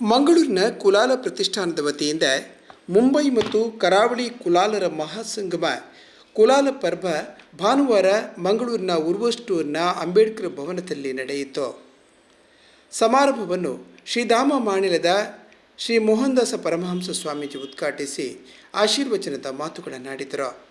ಮಂಗಳೂರಿನ ಕುಲಾಲ ಪ್ರತಿಷ್ಠಾನದ ವತಿಯಿಂದ ಮುಂಬೈ ಮತ್ತು ಕರಾವಳಿ ಕುಲಾಲರ ಮಹಾಸಂಗಮ ಕುಲಾಲ ಪರ್ವ ಭಾನುವಾರ ಮಂಗಳೂರಿನ ಉರ್ವಸ್ಟೂರ್ನ ಅಂಬೇಡ್ಕರ್ ಭವನದಲ್ಲಿ ನಡೆಯಿತು. ಸಮಾರಂಭವನ್ನು ಶ್ರೀಧಾಮ ಮಾಣಿಲದ ಶ್ರೀ ಮೋಹನ್ದಾಸ ಪರಮಹಂಸ ಸ್ವಾಮೀಜಿ ಉದ್ಘಾಟಿಸಿ ಆಶೀರ್ವಚನದ ಮಾತುಗಳನ್ನಾಡಿದರು.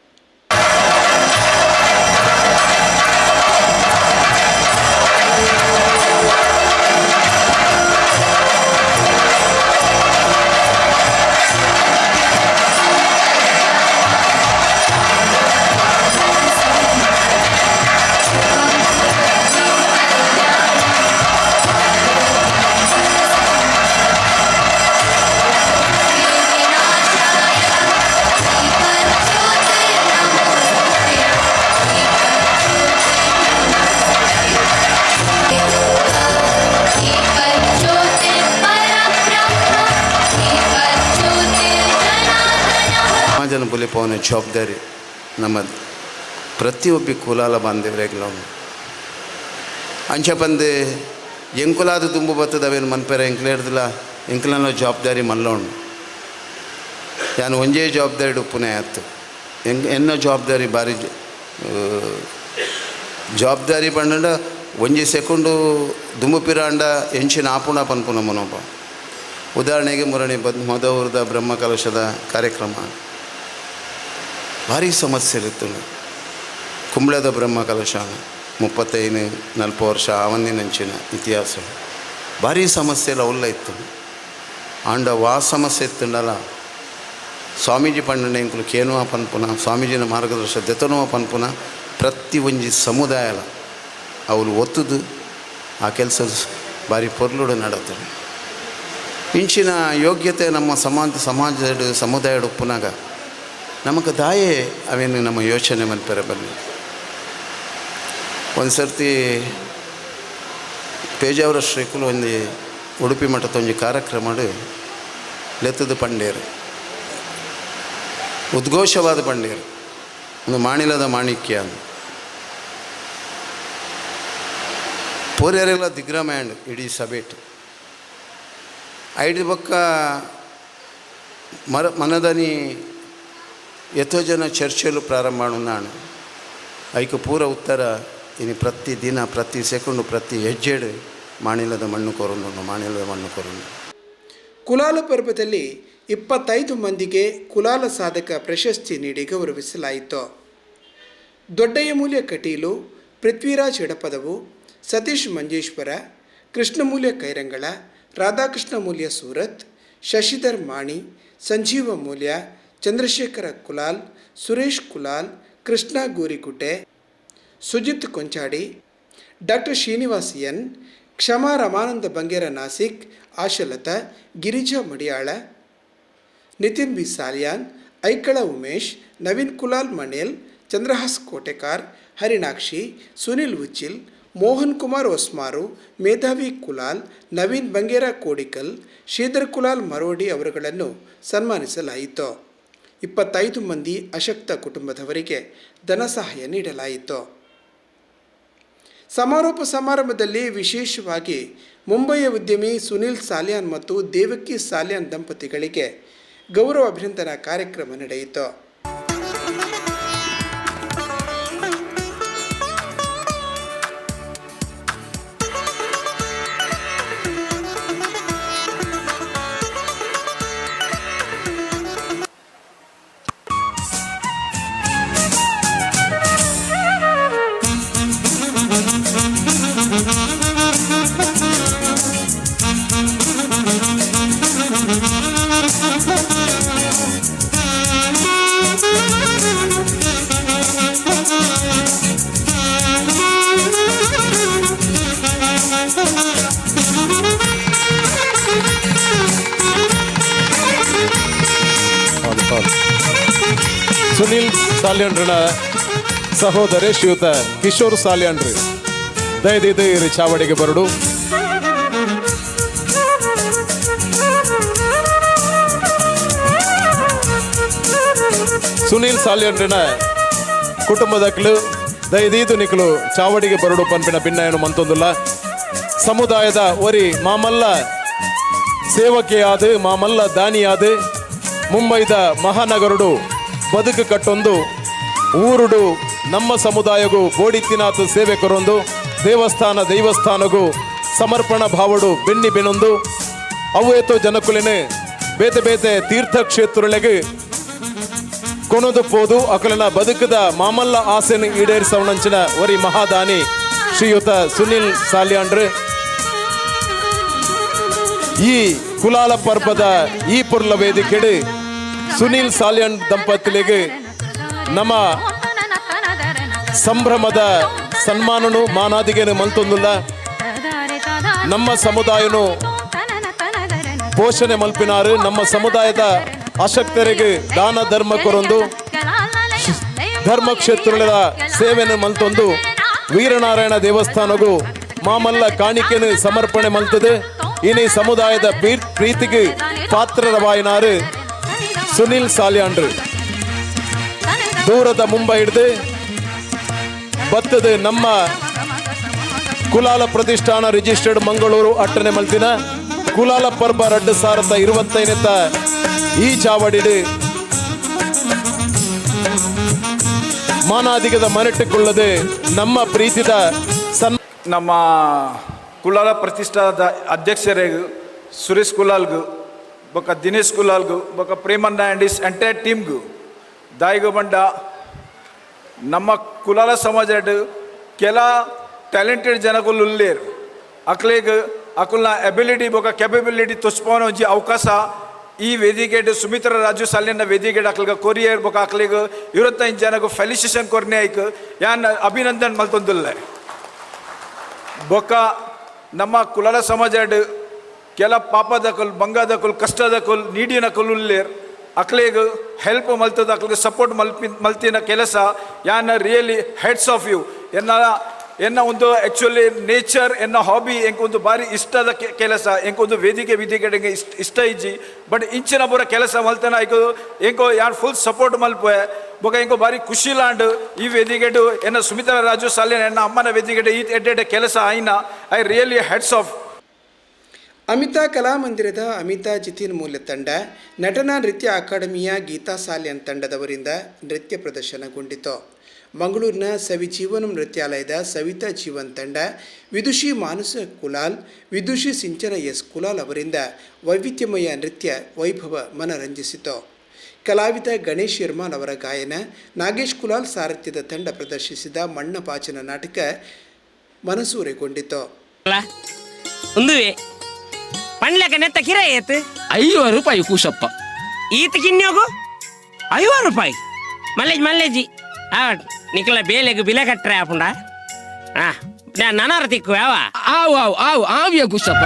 ಬಲಿಪವನ ಜವಾಬ್ದಾರಿ ನಮ್ಮದು ಪ್ರತಿಯೊಬ್ಬ ಕುಲಾಲ ಬಾಂಧವ್ಯಗಳು ಅಂಚೆ ಬಂದು ಎಂಕುಲಾದ ತುಂಬ ಬರ್ತದವೇನು ಮನ್ಪೇರ ಎಂಕ್ಲ ಹಿಡ್ದಿಲ್ಲ, ಎಂಕ್ಲನ ಜವಾಬ್ದಾರಿ ಮಲ್ಲೋಣ. ಯಾನು ಒಂಜೇ ಜವಾಬ್ದಾರಿ ಉಪ್ಪುನೆ ಆಯ್ತು. ಎಂಗ್ ಎನ್ನೋ ಜವಾಬ್ದಾರಿ ಭಾರಿ ಜವಾಬ್ದಾರಿ ಬಂದ ಒಂಜಿ ಸೆಕೆಂಡು ದುಂಬುಪಿರ ಎಂಚಿ ಎಂಚಿನ ಪನ್ಪುನ ಮನೋಭ ಉದಾಹರಣೆಗೆ ಮುರಣಿ ಬದ್, ಮೊದವ್ರದ ಬ್ರಹ್ಮಕಲಶದ ಕಾರ್ಯಕ್ರಮ. ಭಾರಿ ಸಮಸ್ಯೆ ಇತ್ತು ಕುಂಬಳದ ಬ್ರಹ್ಮ ಕಲಶ ಮುಪ್ಪತ್ತೈದು, ನಲ್ಪ ವರ್ಷ ಅವನ್ನಿನಂಚಿನ ಇತಿಹಾಸ. ಭಾರಿ ಸಮಸ್ಯೆಲ್ಲ ಉಲ್ಲ ಇತ್ತು. ಆಂಡ ವಾ ಸಮಸ್ಯೆ ಇತ್ತುಂಡಲ್ಲ. ಸ್ವಾಮೀಜಿ ಪಂಡನೆ ಇಂಕುಲು ಕೇನುವ ಪನ್ಪುನ ಸ್ವಾಮೀಜಿನ ಮಾರ್ಗದರ್ಶ ದೆತನುವ ಪನ್ಪುನ ಪ್ರತಿ ಒಂಜಿ ಸಮುದಾಯಲ ಅವಳು ಒತ್ತುದು, ಆ ಕೆಲಸ ಭಾರಿ ಪೊರ್ಲುಡು ನಡತ್ತಾರೆ ಇಂಚಿನ ಯೋಗ್ಯತೆ ನಮ್ಮ ಸಮಾಜ, ಸಮಾಜದ ಸಮುದಾಯದ ಉಪ್ಪುನಾಗ ನಮಗೆ ದಾಯೆ ಅವೇನು ನಮ್ಮ ಯೋಚನೆ ಮಲ್ಪರ ಬನ್ನಿ. ಒಂದು ಸರ್ತಿ ಪೇಜಾವರ ಶ್ರೀಕುಲು ಒಂದು ಉಡುಪಿ ಮಠದ ಒಂದು ಕಾರ್ಯಕ್ರಮ ಲೆತ್ತದ ಪಂಡೇರು ಉದ್ಘೋಷವಾದ ಪಂಡೇರು ಒಂದು ಮಾಣಿಲದ ಮಾಣಿಕ್ಯ ಪೋರ್ಯರೆಲ್ಲ ದಿಗ್ರಮ್ಯಾಂಡ್ ಇಡೀ ಸಬೇಟ್ ಐಡಿ ಪಕ್ಕ ಮರ ಮನದನಿ ಎಷ್ಟೋ ಜನ ಚರ್ಚೆಲು ಪ್ರಾರಂಭ ನಾನು ಐಕ ಪೂರ ಉತ್ತರ, ಇನ್ನು ಪ್ರತಿ ದಿನ, ಪ್ರತಿ ಸೆಕೆಂಡು, ಪ್ರತಿ ಹೆಜ್ಜೆಡು ಮಾಣಿಲದ ಮಣ್ಣು ಕೊರೋನು ಮಾಣಿಲದ ಮಣ್ಣು ಕೊರೋನು ಕುಲಾಲ ಪರ್ವದಲ್ಲಿ ಇಪ್ಪತ್ತೈದು ಮಂದಿಗೆ ಕುಲಾಲ ಸಾಧಕ ಪ್ರಶಸ್ತಿ ನೀಡಿ ಗೌರವಿಸಲಾಯಿತು. Doddayyamoolya Kateel, Prithviraj Edapadavu, Satish Manjeshwar Krishnamoolya Kairangala, Radhakrishna Moolya Surat, Shashidhar Mani, Sanjeeva Moolya Chandrashekara Kulal, Suresh Kulal, Krishna Gorikute Sujith Konchadi, doctor Srinivas N Kshama Ramananda Bangera Nasik, Ashalata, Girija Madiyala, Nitin B Saliyan, Aikala Umesh, Naveen Kulal Manel, Chandrahas Kotekar, Harinakshi, Sunil Uchil, Mohan Kumar Osmaru, Medhavi Kulal, Naveen Bangera Kodikal, Sridhar Kulal Marodi ಅವರುಗಳನ್ನು ಸನ್ಮಾನಿಸಲಾಯಿತು. ಇಪ್ಪತ್ತೈದು ಮಂದಿ ಅಶಕ್ತ ಕುಟುಂಬದವರಿಗೆ ಧನ ಸಹಾಯ ನೀಡಲಾಯಿತು. ಸಮಾರೋಪ ಸಮಾರಂಭದಲ್ಲಿ ವಿಶೇಷವಾಗಿ ಮುಂಬಯಿಯ ಉದ್ಯಮಿ ಸುನಿಲ್ ಸಾಲಿಯಾನ್ ಮತ್ತು ದೇವಕಿ ಸಾಲಿಯಾನ್ ದಂಪತಿಗಳಿಗೆ ಗೌರವ ಅಭಿನಂದನಾ ಕಾರ್ಯಕ್ರಮ ನಡೆಯಿತು. ಸುನಿಲ್ ಸಾಲ್ಯಂಡ್ರನ ಸಹೋದರಿ ಶ್ರೀಯುತ ಕಿಶೋರ್ ಸಾಲ್ಯಾಂಡ್ರಿ. ಇರಿ ಚಾವಡಿಗೆ ಬರಡು. ಸುನೀಲ್ ಸಾಲ್ಯಂಡ್ರಿನ ಕುಟುಂಬದಕ್ಕಲು ದಯದೀದು ನಿಕ್ಲು ಚಾವಡಿಗೆ ಬರಡು ಪನ್ಪಿನ ಭಿನ್ನಯನು ಮಂತೊಂದುಲ್ಲ. ಸಮುದಾಯದ ಒರಿ ಮಾಮಲ್ಲ ಸೇವಕಿಯಾದ, ಮಾಮಲ್ಲ ದಾನಿಯಾದ, ಮುಂಬೈದ ಮಹಾನಗರುಡು ಬದುಕು ಕಟ್ಟೊಂದು, ಊರುಡು ನಮ್ಮ ಸಮುದಾಯಗೂ ಗೋಡಿತಿನಾಥ ಸೇವಕರೊಂದು, ದೇವಸ್ಥಾನ, ದೇವಸ್ಥಾನಗೂ ಸಮರ್ಪಣ ಭಾವಡು ಬೆನ್ನಿ ಬೆನೊಂದು. ಅವೇತೋ ಜನಕುಲೆನೆ ಬೇತೆ ಬೇತೆ ತೀರ್ಥಕ್ಷೇತ್ರಗಳಿಗೆ ಕೊನದು ಪೋದು, ಅಕಲನ ಬದುಕದ ಮಾಮಲ್ಲ ಆಸೆನ ಈಡೇರಿಸವಣಂಚಿನ ವರಿ ಮಹಾದಾನಿ ಶ್ರೀಯುತ ಸುನಿಲ್ ಸಾಲ್ಯಾಂಡ್ರೆ. ಈ ಕುಲಾಲ ಪರ್ಬದ ಈ ಪುರ್ಲ ವೇದಿಕೆಡು ಸುನಿಲ್ ಸಾಲ್ಯನ್ ದಂಪತಿಗಳಿಗೆ ನಮ್ಮ ಸಂಭ್ರಮದ ಸನ್ಮಾನನು ಮಾನಾದಿಗೇನು ಮಲ್ತೊಂದುಲ್ಲ. ನಮ್ಮ ಸಮುದಾಯನು ಪೋಷಣೆ ಮಲ್ಪಿನಾರು. ನಮ್ಮ ಸಮುದಾಯದ ಅಶಕ್ತರಿಗೆ ದಾನ ಧರ್ಮ ಕೊರೊಂದು ಧರ್ಮಕ್ಷೇತ್ರದ ಸೇವೆಯನ್ನು ಮಲ್ತೊಂದು. ವೀರನಾರಾಯಣ ದೇವಸ್ಥಾನಗೂ ಮಾಮಲ್ಲ ಕಾಣಿಕೆಯನ್ನು ಸಮರ್ಪಣೆ ಮಲ್ತದೆ. ಇನಿ ಸಮುದಾಯದ ಪೀರ್- ಪ್ರೀತಿಗೆ ಪಾತ್ರರವಾಯಿನಾರು. ಸುನಿಲ್ ಸಾಲ್ಯಾಂಡ್ರಿ. ದೂರದ ಮುಂಬೈ ಹಿಡಿದು ಬತ್ತದ ನಮ್ಮ ಕುಲಾಲ ಪ್ರತಿಷ್ಠಾನ ರಿಜಿಸ್ಟರ್ಡ್ ಮಂಗಳೂರು ಅಟ್ಟನೆ ಮಲ್ತಿನ ಕುಲಾಲ ಪರ್ಬ ರಡ್ಡು ಸಾವಿರದ ಇರುವತ್ತೈನತ್ತ ಈ ಚಾವಡಿಡು ಮಾನಾದಿಗದ ಮನೆಟ್ಟುಕೊಳ್ಳದೆ ನಮ್ಮ ಪ್ರೀತಿದ ಸನ್ ನಮ್ಮ ಕುಲಾಲ ಪ್ರತಿಷ್ಠಾದ ಅಧ್ಯಕ್ಷರೇ ಸುರೇಶ್ ಕುಲಾಲ್ಗೂ. ಬೊಕ ದಿನೇಶ್ ಕುಲಾಲ್ಗೂ ಬೊಕ್ಕ ಪ್ರೇಮಣ್ಣ ಆ್ಯಂಡ್ ಇಸ್ ಎಂಟೈರ್ ಟೀಮ್ಗೂ ದಾಯಿಗು ಬಂಡ, ನಮ್ಮ ಕುಲಾಲ ಸಮಾಜ ಕೆಲ ಟ್ಯಾಲೆಂಟೆಡ್ ಜನಗಳು ಉಲ್ಲೇರ್. ಅಕ್ಲೇಗ್ ಅಕುಲ್ನ ಎಬಿಲಿಟಿ ಬೊಕ್ಕ ಕೆಪಬಿಲಿಟಿ ತೋಚ್ಪೋನ ಒಂಜಿ ಅವಕಾಶ ಈ ವೇದಿಕೆಡ್ ಸುಮಿತ್ರ ರಾಜು ಸಾಲಿನ ವೇದಿಕೆಡ್ ಅಕ್ಲಗ ಕೊರಿಯರ್ ಬೊಕ್ಕ ಅಕ್ಲಿಗ ಇವತ್ತೈದು ಜನಗೂ ಫೆಲಿಸಿಷನ್ ಕೊರ್ನೆ ಐಕ್, ಯಾನ್ ಅಭಿನಂದನ್ ಮಲ್ತೊಂದಿಲ್ಲ. ಬೊಕ್ಕ ನಮ್ಮ ಕುಲಾಲ ಸಮಾಜಡ್ ಕೆಲ ಪಾಪದ ಕುಲ್, ಬಂಗದ ಕುಲ್, ಕಷ್ಟದ ಕುಲ್, ನೀಡಿನ ಕುಲ್ ಅಕ್ಲೇಗ ಹೆಲ್ಪ್ ಮಲ್ತದ, ಅಕ್ಲಿಗೆ ಸಪೋರ್ಟ್ ಮಲ್ಪಿ, ಮಲ್ತಿನ ಕೆಲಸ. ಯಾನ್ ರಿಯಲಿ ಹೆಡ್ಸ್ ಆಫ್ ಯು ಎನ್ನ ಎನ್ನ ಒಂದು ಆ್ಯಕ್ಚುಲಿ ನೇಚರ್ ಎನ್ನ ಹಾಬಿ ಎಂಕೊಂದು ಬಾರಿ ಇಷ್ಟದ ಕೆಲಸ ಎಂಕೊಂದು ವೇದಿಕೆ ವಿಧಿಗಡೆಗೆ ಇಷ್ಟ ಇಷ್ಟ ಇಜ್ಜಿ. ಬಟ್ ಇಂಚಿನ ಬುರ ಕೆಲಸ ಮಲ್ತನ, ಐಕೋ, ಎಂಕೋ ಯಾರು ಫುಲ್ ಸಪೋರ್ಟ್ ಮಲ್ಪೆ ಬೊಕ ಎಂಕೋ ಬಾರಿ ಖುಷಿ ಲಾಂಡ್ ಈ ವೇದಿಕೆಡು ಎನ್ನ ಸುಮಿತ್ರಾ ರಾಜು ಸಾಲಿನ ಎನ್ನ ಅಮ್ಮನ ವೇದಿಕೆಡು ಈ ಎಡ್ಡೆಡ್ಡೆ ಕೆಲಸ ಆಯ್ನ. I really heads off Amita ಕಲಾಮಂದಿರದ Amita Jitin ಮೂಲ ತಂಡ, ನಟನಾ ನೃತ್ಯ ಅಕಾಡೆಮಿಯ ಗೀತಾ ಸಾಲ್ಯನ್ ತಂಡದವರಿಂದ ನೃತ್ಯ ಪ್ರದರ್ಶನಗೊಂಡಿತು. ಮಂಗಳೂರಿನ ಸವಿಜೀವನಂ ನೃತ್ಯಾಲಯದ ಸವಿತಾ ಜೀವನ್ ತಂಡ, ವಿದುಷಿ ಮಾನಸ ಕುಲಾಲ್, ವಿದುಷಿ ಸಿಂಚನ ಎಸ್ ಕುಲಾಲ್ ಅವರಿಂದ ವೈವಿಧ್ಯಮಯ ನೃತ್ಯ ವೈಭವ ಮನರಂಜಿಸಿತು. ಕಲಾವಿದ ಗಣೇಶ್ ಇರ್ಮಾನ್ ಅವರ ಗಾಯನ, ನಾಗೇಶ್ ಕುಲಾಲ್ ಸಾರಥ್ಯದ ತಂಡ ಪ್ರದರ್ಶಿಸಿದ ಮಣ್ಣ ಪಾಚನ ನಾಟಕ ಮನಸೂರೆಗೊಂಡಿತು. ಅಲ್ಲ ಒಂದುವೆ ಪಂಡ್ಲಕ ನೆತ್ತ ಕಿರ ಏತ್? ಐವತ್ತು ರೂಪಾಯಿ ಕೂಸಪ್ಪ. ಈತ ಕಿನ್ಯೋಗು? ಐವತ್ತು ರೂಪಾಯಿ. ಮಲ್ಲೇಜ್ ಮಲ್ಲೇಜಿ. ಆ ನಿಕ್ಲ ಬೇಲೆಗೆ ಬಿಲೆ ಕಟ್ಟ್ರೆ ಆಪುಂಡ. ಹಾ ನನಾರ ತಿಕ್ಕು ಯಾವ? ಆವು ಆವು ಆವು ಆವಿಯ ಕೂಸಪ್ಪ.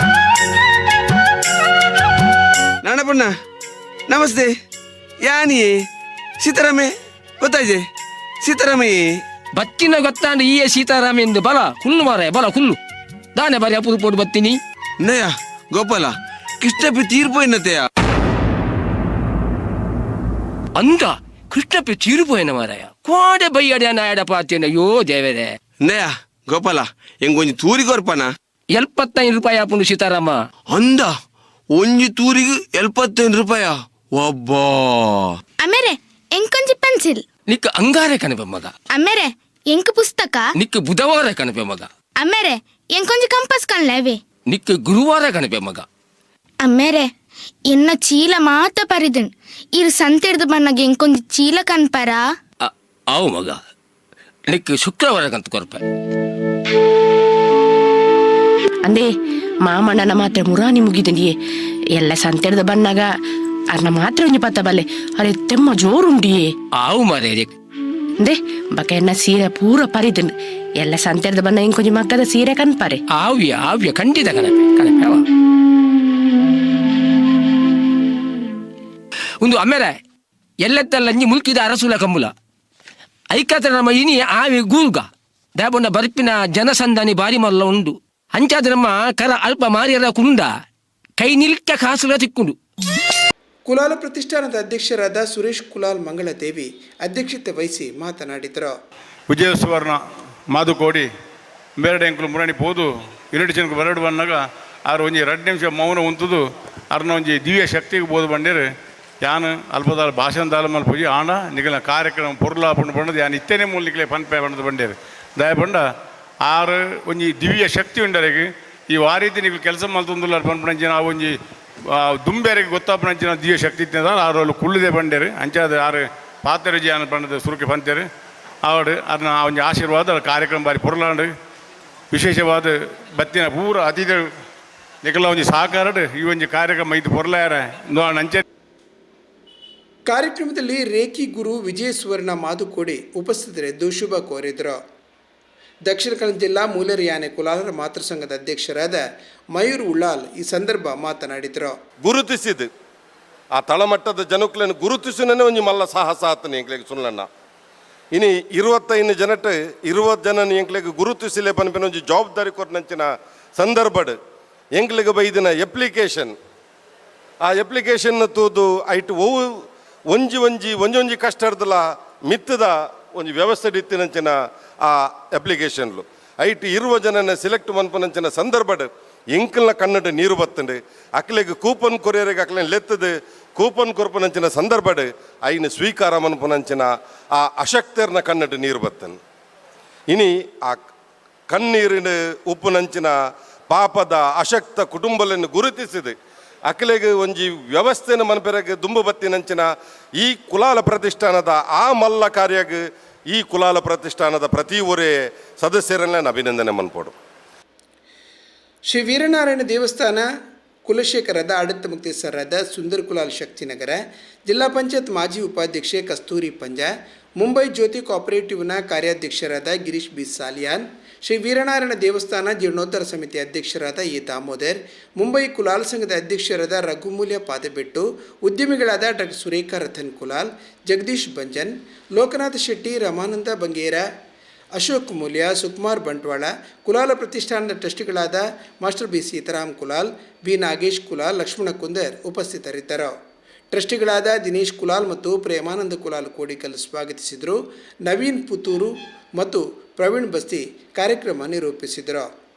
ನಾಣಪ್ಪಣ್ಣ ನಮಸ್ತೆ. ಯಾನಿ ಸೀತಾರಾಮೆ ಗೊತ್ತಾಯ್ತೆ? ಸೀತಾರಾಮೆ. ಬತ್ತಿನ ಗೊತ್ತಾಂಡು ಈ ಸೀತಾರಾಮ ಎಂದು ಬಲ ಹುಲ್ಲು ಮಾರ ಬಲ ಹುಲ್ಲು ದಾನೆ ಬಾರಿ ಅಪೂರ್ವ ಬತ್ತಿನಿ ಬತ್ತೀನಿ. ನಯ್ಯ. ಗೋಪಾಲ ಕೃಷ್ಣಪ್ಪಿ ತೀರ್ಪೋಯ್ನತೆಯ? ಅಂದ ಕೃಷ್ಣಪ್ಪಿ ಚೀರುಪೋಯನ ಮಾರಾಯ. ಕೋಡೆ ಬೈಯಡೆ ನಾಯಡ ಪಾತ್ಯನ ಯೋ ದೇವರೇ. ನಯ್ಯ ಗೋಪಾಲ ಎಂಗೊಂಜಿ ತೂರಿಗೊರ್ಪನ ಎಲ್ಪತ್ತೈದು ರೂಪಾಯಿ ಆಪುಂಡು ಸೀತಾರಾಮ. ಅಂದ ಒಂಜಿ ತೂರಿಗೆ ಎಲ್ಪತ್ತೈದು ರೂಪಾಯ. ಒಬ್ಬಾ. ಅಮ್ಮೆರೆ ಎಂಕೊಂಜಿ ಪೆನ್ಸಿಲ್? ನಿಕ್ಕ ಅಂಗಾರೆ ಕಣಬೆ ಮಗ. ಅಮ್ಮೆರೆ ಎಂಕ್ ಪುಸ್ತಕ? ನಿಕ್ಕ ಬುಧವಾರ ಕಣಬೆ ಮಗ. ಅಮ್ಮೆರೆ ಎಂಕೊಂಜಿ ಕಂಪಸ್ ಕಣ್ಲೇವೆ ನಿಕ್ಕ ಗುರುವಾರ ಕಣಬೆ ಮಗ ಅಮ್ಮೆರೆ ಎನ್ನ ಚೀಲ ಮಾತ ಪರಿದನ್ ಇರು ಸಂತೆಡ್ದು ಬಣ್ಣಗೆ ಎಂಕೊಂಜಿ ಚೀಲ ಕನ್ಪರ ಅ- ಆವು ಮಗ ನಿಕ್ಕ ಶುಕ್ರವಾರ ಕಂತ ಕೊರ್ಪೆ ಅಂದೆ ಮಾಮಣ್ಣನ ಮಾತ್ರ ಮುರಾನಿ ಮುಗಿದನಿಯೇ ಎಲ್ಲ ಸಂತೆಡ್ದ ಬನ್ನಾಗ ಅರ್ನ ಮಾತ್ರ ಒಂಜಿ ಪತ್ತ ಬಲ್ಲೆ ಅರೆ ತೆಮ್ಮ ಜೋರುಂಡಿಯೇ ಆವು ಮಾರೇ ಅಂದೆ ಬಕ ಎನ್ನ ಸೀರೆ ಪೂರ ಪರಿದನ್. ಎಲ್ಲ ಸಂತೆರ್ದ ಬಣ್ಣ ಇಂಕೊಂಜಿ ಮಕ್ಕದ ಸೀರೆ ಕನ್ಪರೆ ಆವ್ಯ ಆವ್ಯ, ಖಂಡಿತ ಕನಪೆ ಕನಪೆ ಒಂದು ಅಮ್ಮೆರೆ, ಎಲ್ಲೆತ್ತಲ್ಲ ಅಂಜಿ ಮುಲ್ಕಿದ ಅರಸುಲ ಕಂಬುಲ ಐಕತ ನಮ್ಮ ಇನಿ ಆವಿ ಗೂಲ್ಗ. ದಾಬೊಂಡ ಬರ್ಪಿನ ಜನಸಂದಾನಿ ಬಾರಿ ಮಲ್ಲ ಉಂಡು. ಅಂಚಾದ ನಮ್ಮ ಕರ ಅಲ್ಪ ಮಾರಿಯರ ಕುಂಡ ಕೈ ನಿಲ್ಕ ಕಾಸುಲ ತಿಕ್ಕುಂಡು. ಕುಲಾಲ ಪ್ರತಿಷ್ಠಾನದ ಅಧ್ಯಕ್ಷರಾದ ಸುರೇಶ್ ಕುಲಾಲ್ ಮಂಗಳದೇವಿ ಅಧ್ಯಕ್ಷತೆ ವಹಿಸಿ ಮಾತನಾಡಿದರು. ವಿಜಯ ಸುವರ್ಣ, ಮಾಧುಕೋಡಿ ಬೇರೆಡೆ ಎಂಕುಲು ಮುರಣಿ ಪೋದು, ಇರಡು ಜನಕ್ಕೆ ಬರಡು ಬಂದಾಗ ಒಂಜಿ ಎರಡು ನಿಮಿಷ ಮೌನ ಉಂತುದು, ಅರ್ನ ಒಂಜಿ ದಿವ್ಯ ಶಕ್ತಿಗೆ ಬೋದು ಬಂದಿರು ಯಾನು ಅಲ್ಪದಾಲ ಭಾಷಣದಾಲ ಮಲ್ಪೊಜಿ ಆಣ, ನಿಗಲ ಕಾರ್ಯಕ್ರಮ ಪೊರ್ಲ ಪಂಡು ಬಂಡದು ಯಾನ್ ಇತ್ತೇನೆ ಫಂದ ಪೇ ಬಣ್ಣದ ಬಂಡೇರು ದಯ ಬಂಡ ಆರು ಒಂಜಿ ದಿವ್ಯ ಶಕ್ತಿ ಉಂಡರೆಗೆ, ಈ ವಾರೀತಿ ನಿಗಲು ಕೆಲಸ ಮಲ್ತೊಂದುಲ್ಲ ಪನ್ಪಣಂಚಿನ ಆ ಒಂಜಿ ದುಂಬೇರೆಗೆ ಗೊತ್ತಾಪಣಂಚಿನ ದಿವ್ಯ ಶಕ್ತಿ ಇತ್ತಿನ ಆರು ಅಲ್ಲಿ ಕುಳ್ಳಿದೆ ಬಂಡೇರು. ಅಂಚಾದ ಆರು ಪಾತ್ರೆ ಅನ್ನ ಬಂಡದ ಸುರುಕಿ ಬಂತೇರಿ ಆವಡು ಅದನ್ನ ಒಂಜಿ ಆಶೀರ್ವಾದ ಕಾರ್ಯಕ್ರಮ ಬಾರಿ ಪುರಲಾಂಡ್ರಿ ವಿಶೇಷವಾದ ಬತ್ತಿನ ಪೂರ ಅತಿಥಿ ನಿಕಲ ಒಂದು ಸಹಕಾರ ಈ ಒಂದು ಕಾರ್ಯಕ್ರಮ ಇದು ಪುರಲಾರ. ಅಂಚೆ ಕಾರ್ಯಕ್ರಮದಲ್ಲಿ ರೇಖಿ ಗುರು ವಿಜಯ ಸುವರ್ಣ ಮಾದುಕೋಡಿ ಉಪಸ್ಥಿತರಿದ್ದು ಶುಭ ಕೋರಿದರು. ದಕ್ಷಿಣ ಕನ್ನಡ ಜಿಲ್ಲಾ ಮೂಲೆರಿಯಾನೆ ಕುಲಾಲರ ಮಾತೃ ಸಂಘದ ಅಧ್ಯಕ್ಷರಾದ ಮಯೂರ್ ಉಳ್ಳಾಲ್ ಈ ಸಂದರ್ಭ ಮಾತನಾಡಿದರು. ಗುರುತಿಸಿದ. ಆ ತಳಮಟ್ಟದ ಜನಕ್ಕಳನ್ನು ಗುರುತಿಸಿನೇ ಒಂಜಿ ಮಲ್ಲ ಸಾಹಸ ಆತನ ಎಂಕ್ಲೆಗ್ ಸುಳ್ಳಣ್ಣ ಇನಿ ಇರುವತ್ತೈದು ಜನಟ್, ಇರುವತ್ತು ಜನ ಎಂಕ್ಲೆಗ್ ಗುರುತಿಸಲೇ ಪನ್ಪಿನ ಒಂಜಿ ಜವಾಬ್ದಾರಿ ಕೊರನಂಚಿನ ಸಂದರ್ಭಡ್ ಎಂಕ್ಲೆಗ್ ಬೈದಿನ ಎಪ್ಲಿಕೇಶನ್ ಆ ಎಪ್ಲಿಕೇಶನ್ ತೂದು ಐಟ್ ಓ ಒಂಜಿ ಒಂಜಿ ಒಂಜೊಂಜಿ ಇರ್ದಲ್ಲ ಮಿತ್ತದ ಒಂಜಿ ವ್ಯವಸ್ಥೆ ಇತ್ತಿನಂಚಿನ ಆ ಅಪ್ಲಿಕೇಶನ್ಲು ಐಟ್ ಇರುವ ಜನನ ಸೆಲೆಕ್ಟ್ ಮನ್ಪನಂಚಿನ ಸಂದರ್ಭಡ್ ಎಂಕಲ್ನ ಕನ್ನಡ ನೀರು ಬತ್ತಂಡು. ಅಕ್ಲೆಗ್ ಕೂಪನ್ ಕೊರಿಯರಿಗೆ ಅಕ್ಲೆನ್ ಲೆತ್ತದು. ಕೂಪನ್ ಕೊರಪನಂಚಿನ ಸಂದರ್ಭಡ್ ಐನ ಸ್ವೀಕಾರ ಮನ್ಪನಂಚಿನ ಆ ಅಶಕ್ತರ್ನ ಕನ್ನಡ ನೀರು ಬತ್ತನ್ ಇನಿ ಆ ಕಣ್ಣೀರಿನ ಉಪ್ಪುನಂಚಿನ ಪಾಪದ ಅಶಕ್ತ ಕುಟುಂಬಲನ್ನು ಗುರುತಿಸಿದೆ. ಅಕಲೆಗೆ ಒಂಜಿ ವ್ಯವಸ್ಥೆನ ಮನಪೆರಗೆ ದುಂಬು ಬತ್ತಿನಂಚಿನ ಈ ಕುಲಾಲ ಪ್ರತಿಷ್ಠಾನದ ಆ ಮಲ್ಲ ಕಾರ್ಯಗೆ ಈ ಕುಲಾಲ ಪ್ರತಿಷ್ಠಾನದ ಪ್ರತಿ ಒರೇ ಸದಸ್ಯರನ್ನ ಅಭಿನಂದನೆ ಮನ್ಪೋಡು ಶ್ರೀ ವೀರನಾರಾಯಣ ದೇವಸ್ಥಾನ ಕುಲಶೇಖರದ ಆಡಳಿತ ಮುಕ್ತೇಸರಾದ ಸುಂದರ್ ಕುಲಾಲ್ ಶಕ್ತಿನಗರ ಜಿಲ್ಲಾ ಪಂಚಾಯತ್ ಮಾಜಿ ಉಪಾಧ್ಯಕ್ಷೆ ಕಸ್ತೂರಿ ಪಂಜ ಮುಂಬೈ ಜ್ಯೋತಿ ಕೋಆಪರೇಟಿವ್ನ ಕಾರ್ಯಾಧ್ಯಕ್ಷರಾದ ಗಿರೀಶ್ ಬಿ. ಸಾಲಿಯಾನ್, ಶ್ರೀ ವೀರನಾರಾಯಣ ದೇವಸ್ಥಾನ ಜೀರ್ಣೋದ್ಧಾರ ಸಮಿತಿ ಅಧ್ಯಕ್ಷರಾದ ಎ. ದಾಮೋದರ್, ಮುಂಬೈ ಕುಲಾಲ್ ಸಂಘದ ಅಧ್ಯಕ್ಷರಾದ ರಘುಮೂಲ್ಯ ಪಾದಬೆಟ್ಟು, ಉದ್ಯಮಿಗಳಾದ ಡಾಕ್ಟರ್ ಸುರೇಖಾ ರಥನ್ ಕುಲಾಲ್, ಜಗದೀಶ್ ಬಂಜನ್, ಲೋಕನಾಥ್ ಶೆಟ್ಟಿ, ರಮಾನಂದ ಬಂಗೇರ, ಅಶೋಕ್ ಮೂಲ್ಯ, ಸುಕುಮಾರ್ ಬಂಟ್ವಾಳ, ಕುಲಾಲ ಪ್ರತಿಷ್ಠಾನದ ಟ್ರಸ್ಟಿಗಳಾದ master B. Seetharam Kulal B Nagesh Kulal, Lakshmana Kundar ಉಪಸ್ಥಿತರಿದ್ದರು. ಟ್ರಸ್ಟಿಗಳಾದ ದಿನೇಶ್ ಕುಲಾಲ್ ಮತ್ತು ಪ್ರೇಮಾನಂದ ಕುಲಾಲ್ ಕೋಡಿಕಲ್ ಸ್ವಾಗತಿಸಿದರು. ನವೀನ್ ಪುತ್ತೂರು ಮತ್ತು ಪ್ರವೀಣ್ ಬಸ್ತಿ ಕಾರ್ಯಕ್ರಮ ನಿರೂಪಿಸಿದರು.